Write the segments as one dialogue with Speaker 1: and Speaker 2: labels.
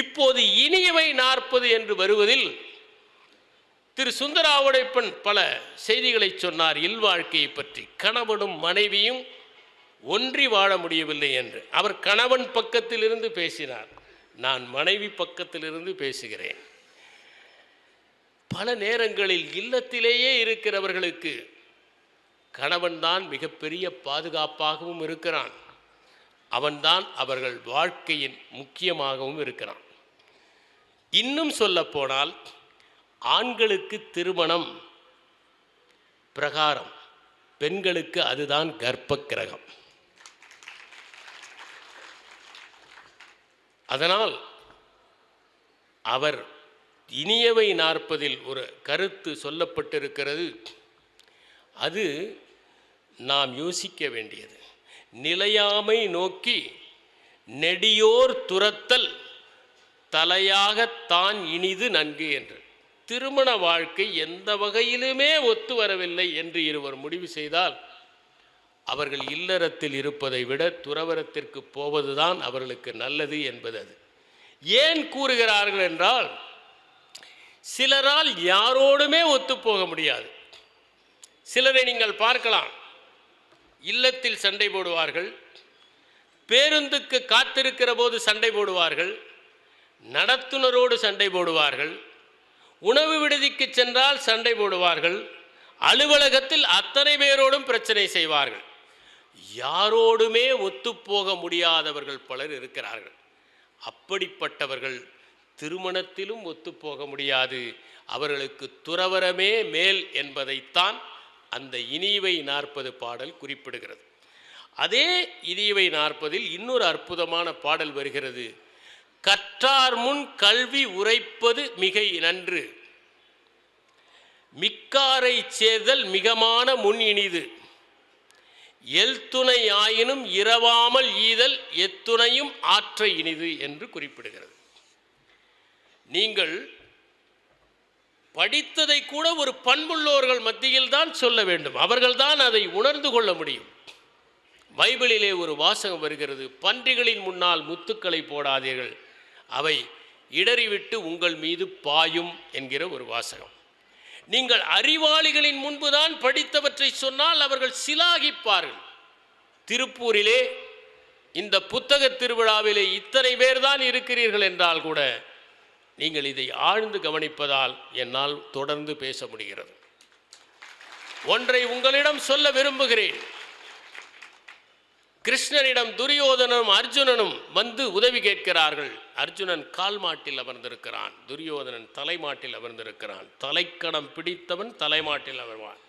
Speaker 1: இப்போது இனியவை நாற்பது என்று வருவதில் திரு சுந்தராவுடைப்பன் பல செய்திகளை சொன்னார். இல்வாழ்க்கையை பற்றி கணவனும் மனைவியும் ஒன்றி வாழ முடியவில்லை என்று. அவர் கணவன் பக்கத்திலிருந்து பேசினார். நான் மனைவி பக்கத்திலிருந்து பேசுகிறேன். பல நேரங்களில் இல்லத்திலேயே இருக்கிறவர்களுக்கு கணவன்தான் மிகப்பெரிய பாதுகாப்பாகவும் இருக்கிறான். அவன்தான் அவர்கள் வாழ்க்கையின் முக்கியமாகவும் இருக்கிறான். இன்னும் சொல்லப்போனால் ஆண்களுக்கு திருமணம் பிரகாரம் பெண்களுக்கு அதுதான் கர்ப்ப கிரகம் அதனால் அவர் இனியவை நாற்பதில் ஒரு கருத்து சொல்லப்பட்டிருக்கிறது. அது நாம் யோசிக்க வேண்டியது. நிலையாமை நோக்கி நெடியோர் துரத்தல் தலையாகத்தான் இனிது நன்கு என்று. திருமண வாழ்க்கை எந்த வகையிலுமே ஒத்து வரவில்லை என்று இருவர் முடிவு செய்தால் அவர்கள் இல்லறத்தில் இருப்பதை விட துறவரத்திற்கு போவதுதான் அவர்களுக்கு நல்லது என்பது அது. ஏன் கூறுகிறார்கள் என்றால் சிலரால் யாரோடுமே ஒத்துப்போக முடியாது. சிலரை நீங்கள் பார்க்கலாம். இல்லத்தில் சண்டை போடுவார்கள். பேருந்துக்கு காத்திருக்கிற போது சண்டை போடுவார்கள். நடத்துனரோடு சண்டை போடுவார்கள். உணவு விடுதிக்கு சென்றால் சண்டை போடுவார்கள். அலுவலகத்தில் அத்தனை பேரோடும் பிரச்சனை செய்வார்கள். யாரோடுமே ஒத்துப்போக முடியாதவர்கள் பலர் இருக்கிறார்கள். அப்படிப்பட்டவர்கள் திருமணத்திலும் ஒத்துப்போக முடியாது. அவர்களுக்கு துறவரமே மேல் என்பதைத்தான் அந்த இனிவை நாற்பது பாடல் குறிப்பிடுகிறது. அதே இனிவை நாற்பதில் இன்னொரு அற்புதமான பாடல் வருகிறது. கற்றார் முன் கல்வி உரைப்பது மிகை நன்று. மிக்காரை சேர்தல் மிகமான முன் இனிது. எல்துணை ஆயினும் இரவாமல் ஈதல் எத்துணையும் ஆற்ற இனிது என்று குறிப்பிடுகிறது. நீங்கள் படித்ததை கூட ஒரு பண்புள்ளோர்கள் மத்தியில் தான் சொல்ல வேண்டும். அவர்கள்தான் அதை உணர்ந்து கொள்ள முடியும். பைபிளிலே ஒரு வாசகம் வருகிறது. பன்றிகளின் முன்னால் முத்துக்களை போடாதீர்கள். அவை இடறிவிட்டு உங்கள் மீது பாயும் என்கிற ஒரு வாசகம். நீங்கள் அறிவாளிகளின் முன்புதான் படித்தவற்றை சொன்னால் அவர்கள் சிலாகிப்பார்கள். திருப்பூரிலே இந்த புத்தக திருவிழாவிலே இத்தனை பேர்தான் இருக்கிறீர்கள் என்றால் கூட நீங்கள் இதை ஆழ்ந்து கவனிப்பதால் என்னால் தொடர்ந்து பேச முடிகிறது. ஒன்றை உங்களிடம் சொல்ல விரும்புகிறேன். கிருஷ்ணனிடம் துரியோதனனும் அர்ஜுனனும் வந்து உதவி கேட்கிறார்கள். அர்ஜுனன் கால் மாட்டில் அமர்ந்திருக்கிறான். துரியோதனன் தலைமாட்டில் அமர்ந்திருக்கிறான். தலைக்கணம் பிடித்தவன் தலைமாட்டில் அமர்வான்.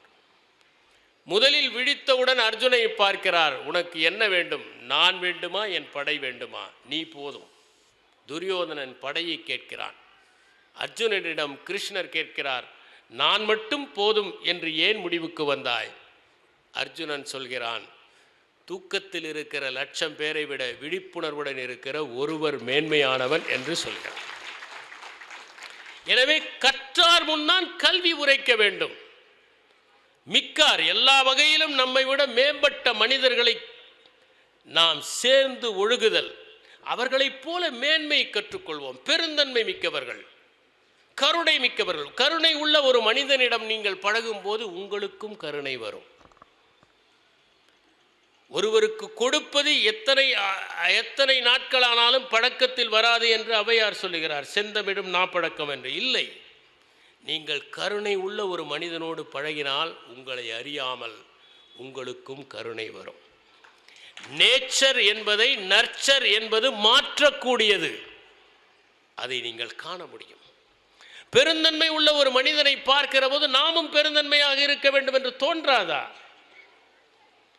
Speaker 1: முதலில் விழித்தவுடன் அர்ஜுனை பார்க்கிறார். உனக்கு என்ன வேண்டும்? நான் வேண்டுமா? என் படை வேண்டுமா? நீ போதும். துரியோதனன் படையை கேட்கிறான். அர்ஜுனனிடம் கிருஷ்ணர் கேட்கிறார் நான் மட்டும் போதும் என்று ஏன் முடிவுக்கு வந்தாய்? அர்ஜுனன் சொல்கிறான் தூக்கத்தில் இருக்கிற லட்சம் பேரை விட விழிப்புணர்வுடன் இருக்கிற ஒருவர் மேன்மையானவன் என்று சொல்கிறான் எனவே கற்றார் முன்னால் கல்வி உரைக்க வேண்டும். மிக்கார் எல்லா வகையிலும் நம்மை விட மேம்பட்ட மனிதர்களை நாம் சேர்ந்து ஒழுகுதல் அவர்களைப் போல மேன்மை கற்றுக்கொள்வோம். பெருந்தன்மை மிக்கவர்கள் கருணை மிக்கவர்கள். கருணை உள்ள ஒரு மனிதனிடம் நீங்கள் பழகும் போது உங்களுக்கும் கருணை வரும். ஒருவருக்கு கொடுப்பது எத்தனை எத்தனை நாட்களானாலும் பழக்கத்தில் வராது என்று அவையார் சொல்லுகிறார். செந்தமிடும் நாப்பழக்கம் என்று. இல்லை. நீங்கள் கருணை உள்ள ஒரு மனிதனோடு பழகினால் உங்களை அறியாமல் உங்களுக்கும் கருணை வரும். நேச்சர் என்பதை நர்ச்சர் என்பது மாற்றக்கூடியது. அதை நீங்கள் காண முடியும். பெருந்தன்மை உள்ள ஒரு மனிதனை பார்க்கிற போது நாமும் பெருந்தன்மையாக இருக்க வேண்டும் என்று தோன்றாதா?